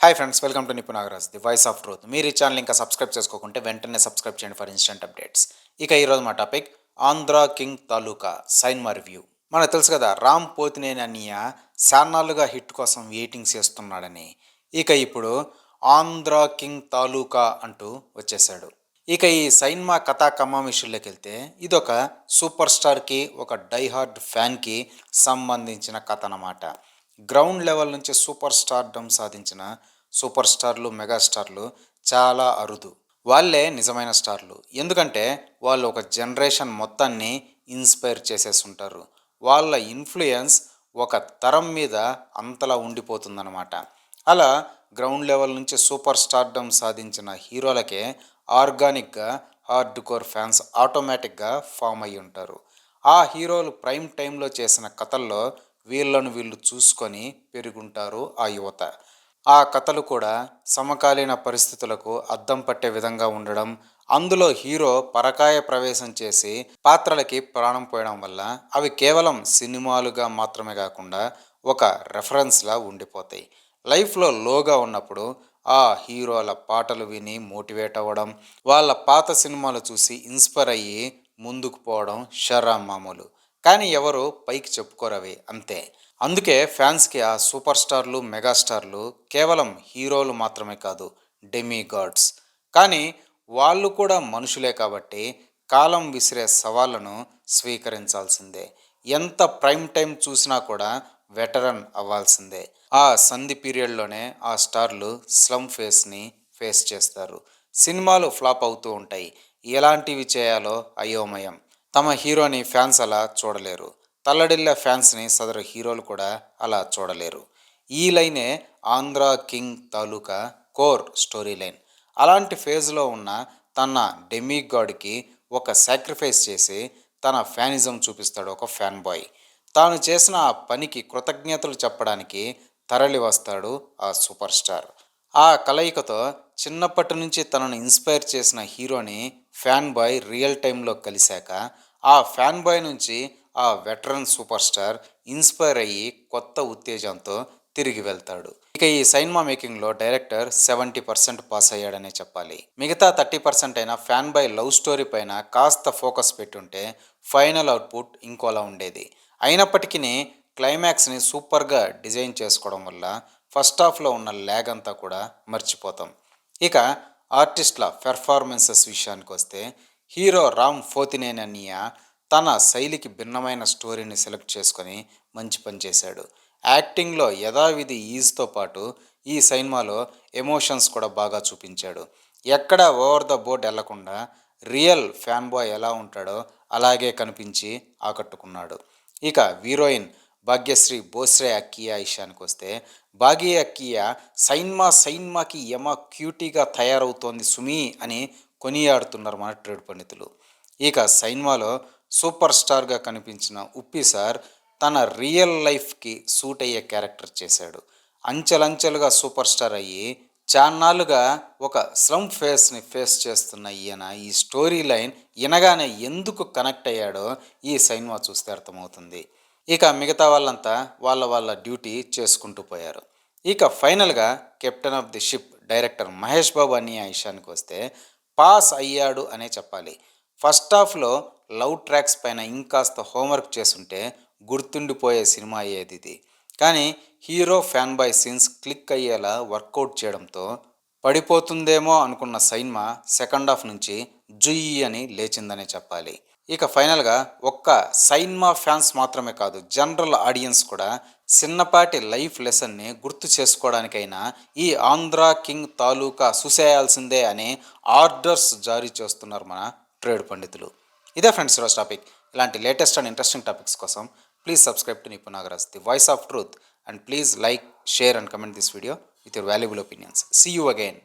Hi friends welcome to Nipu Nagaraj the voice of truth మీరు ఈ channel ఇంకా subscribe చేసుకోకుంటే వెంటనే సబ్స్క్రైబ్ చేయండి ఫర్ ఇన్స్టెంట్ అప్డేట్స్ ఇక ఈరోజు మా topic Andhra king Taluka cinema review మనకు తెలుసు కదా రామ్ పోతినేని అన్నయ్య శానాలుగా హిట్ కోసం వెయిటింగ్ చేస్తున్నాడని. ఇక ఇప్పుడు ఆంధ్ర కింగ్ తాలూకా అంటూ వచ్చేసాడు ఇక ఈ సైన్మా కథా కమామిషుల్లోకి వెళ్తే ఇదొక సూపర్ స్టార్కి ఒక డైహార్డ్ ఫ్యాన్కి సంబంధించిన కథ అన్నమాట. గ్రౌండ్ లెవెల్ నుంచి సూపర్ స్టార్డమ్ సాధించిన సూపర్ స్టార్లు మెగాస్టార్లు చాలా అరుదు. వాళ్ళే నిజమైన స్టార్లు. ఎందుకంటే వాళ్ళు ఒక జనరేషన్ మొత్తాన్ని ఇన్స్పైర్ చేసేసి ఉంటారు వాళ్ళ ఇన్ఫ్లుయెన్స్ ఒక తరం మీద అంతలా ఉండిపోతుందన్నమాట. అలా గ్రౌండ్ లెవెల్ నుంచి సూపర్ స్టార్డమ్ సాధించిన హీరోలకే ఆర్గానిక్గా హార్డ్ కోర్ ఫ్యాన్స్ ఆటోమేటిక్గా ఫామ్ అయ్యి ఉంటారు ఆ హీరోలు ప్రైమ్ టైంలో చేసిన కథల్లో వీళ్ళను వీళ్ళు చూసుకొని పెరుగుంటారు ఆ యువత. ఆ కథలు కూడా సమకాలీన పరిస్థితులకు అద్దం పట్టే విధంగా ఉండడం అందులో హీరో పరకాయ ప్రవేశం చేసి పాత్రలకి ప్రాణం పోయడం వల్ల అవి కేవలం సినిమాలుగా మాత్రమే కాకుండా ఒక రెఫరెన్స్లా ఉండిపోతాయి. లైఫ్లో లోగా ఉన్నప్పుడు ఆ హీరోల పాటలు విని మోటివేట్ అవ్వడం వాళ్ళ పాత సినిమాలు చూసి ఇన్స్పైర్ అయ్యి ముందుకు పోవడం షర్రా మామూలు. కానీ ఎవరు పైకి చెప్పుకోరవి అంతే. అందుకే ఫ్యాన్స్కి ఆ సూపర్ స్టార్లు మెగాస్టార్లు కేవలం హీరోలు మాత్రమే కాదు డెమీ గాడ్స్ కానీ వాళ్ళు కూడా మనుషులే కాబట్టి కాలం విసిరే సవాళ్ళను స్వీకరించాల్సిందే. ఎంత ప్రైమ్ టైం చూసినా కూడా వెటరన్ అవ్వాల్సిందే. ఆ సంధి పీరియడ్లోనే ఆ స్టార్లు స్లమ్ ఫేస్ని ఫేస్ చేస్తారు. సినిమాలు ఫ్లాప్ అవుతూ ఉంటాయి. ఎలాంటివి చేయాలో అయోమయం. తమ హీరోని ఫ్యాన్స్ అలా చూడలేరు. తల్లడిల్ల ఫ్యాన్స్ని సదరు హీరోలు కూడా అలా చూడలేరు. ఈ లైనే Andhra king Taluka core story line. అలాంటి ఫేజ్లో ఉన్న తన డెమిగాడ్కి ఒక సాక్రిఫైస్ చేసి తన ఫ్యానిజం చూపిస్తాడు ఒక ఫ్యాన్ బాయ్ తాను చేసిన ఆ పనికి కృతజ్ఞతలు చెప్పడానికి తరలి వస్తాడు ఆ సూపర్ స్టార్. ఆ కలయికతో చిన్నప్పటి నుంచి తనను ఇన్స్పైర్ చేసిన హీరోని ఫ్యాన్ బాయ్ రియల్ టైంలో కలిశాక ఆ ఫ్యాన్ బాయ్ నుంచి ఆ వెటరన్ సూపర్ స్టార్ ఇన్స్పైర్ అయ్యి కొత్త ఉత్తేజంతో తిరిగి వెళ్తాడు. ఇక ఈ సైన్మా మేకింగ్లో డైరెక్టర్ సెవెంటీ పర్సెంట్ పాస్ అయ్యాడనే చెప్పాలి. మిగతా థర్టీ పర్సెంట్ అయిన ఫ్యాన్ బై లవ్ స్టోరీ పైన కాస్త ఫోకస్ పెట్టుంటే ఫైనల్ అవుట్పుట్ ఇంకోలా ఉండేది. అయినప్పటికీ క్లైమాక్స్ని సూపర్గా డిజైన్ చేసుకోవడం వల్ల ఫస్ట్ హాఫ్లో ఉన్న ల్యాగ్ అంతా కూడా మర్చిపోతాం. ఇక ఆర్టిస్ట్ల పెర్ఫార్మెన్సెస్ విషయానికి వస్తే హీరో రామ్ ఫోతినేని తన శైలికి భిన్నమైన స్టోరీని సెలెక్ట్ చేసుకొని మంచి పని చేశాడు. యాక్టింగ్లో యథావిధి ఈజ్తో పాటు ఈ సినిమాలో ఎమోషన్స్ కూడా బాగా చూపించాడు. ఎక్కడ ఓవర్ ద బోర్డ్ వెళ్ళకుండా రియల్ ఫ్యాన్ బాయ్ ఎలా ఉంటాడో అలాగే కనిపించి ఆకట్టుకున్నాడు. ఇక హీరోయిన్ భాగ్యశ్రీ బోస్రే అక్కియా విషయానికి వస్తే భాగ్య అక్కియా సైన్మా సైన్మాకి యమ క్యూటీగా తయారవుతోంది సుమి అని కొనియాడుతున్నారు మన ట్రేడ్ పండితులు. ఇక సైన్మాలో సూపర్ స్టార్గా కనిపించిన ఉప్పి సార్ తన రియల్ లైఫ్కి సూట్ అయ్యే క్యారెక్టర్ చేశాడు. అంచెలంచెలుగా సూపర్ స్టార్ అయ్యి చాన్నాళ్ళుగా ఒక స్లమ్ ఫేస్ని ఫేస్ చేస్తున్న ఈయన ఈ స్టోరీ లైన్ వినగానే ఎందుకు కనెక్ట్ అయ్యాడో ఈ సైన్మా చూస్తే అర్థమవుతుంది. ఇక మిగతా వాళ్ళంతా వాళ్ళ వాళ్ళ డ్యూటీ చేసుకుంటూ పోయారు. ఇక ఫైనల్గా captain of the ship director Mahesh Babu అని ఆ విషయానికి వస్తే పాస్ అయ్యాడు అనే చెప్పాలి. ఫస్ట్ హాఫ్లో లవ్ ట్రాక్స్ పైన ఇంకాస్త హోంవర్క్ చేసుంటే గుర్తుండిపోయే సినిమా అయ్యేది ఇది. కానీ hero fan boy scenes click అయ్యేలా వర్కౌట్ చేయడంతో పడిపోతుందేమో అనుకున్న సైన్మా సెకండ్ హాఫ్ నుంచి జుయ్యి అని లేచిందనే చెప్పాలి. ఇక ఫైనల్గా ఒక్క సైన్మా ఫ్యాన్స్ మాత్రమే కాదు జనరల్ ఆడియన్స్ కూడా చిన్నపాటి లైఫ్ లెసన్ని గుర్తు చేసుకోవడానికైనా ఈ ఆంధ్ర కింగ్ తాలూకా చూసేయాల్సిందే అని ఆర్డర్స్ జారీ చేస్తున్నారు మన ట్రేడ్ పండితులు. ఇదే ఫ్రెండ్స్ ఈరోజు టాపిక్. ఇలాంటి లేటెస్ట్ అండ్ ఇంట్రెస్టింగ్ టాపిక్స్ కోసం please subscribe to Nipu Nagaraj the voice of truth. And please like share and comment this video with your valuable opinions. See you again